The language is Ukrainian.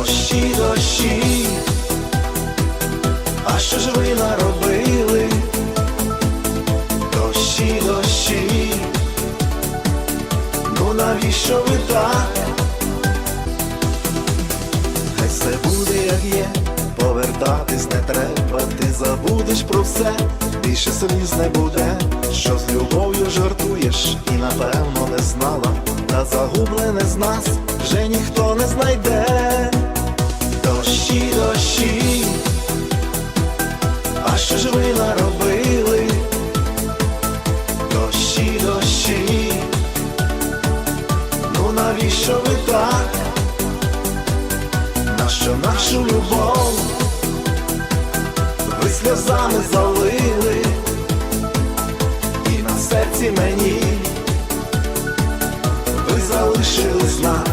Дощі, дощі, а що ж ви наробили? Дощі, дощі, ну навіщо ви так? Хай все буде, як є, повертатись не треба, ти забудеш про все, більше сліз не буде, що з любов'ю жартуєш, і напевно не знала, та загублене з нас вже ніхто не знайде. Що ж ви наробили? Дощі, дощі, ну навіщо ви так? Нащо нашу любов ви сльозами залили, і на серці мені ви залишили знак,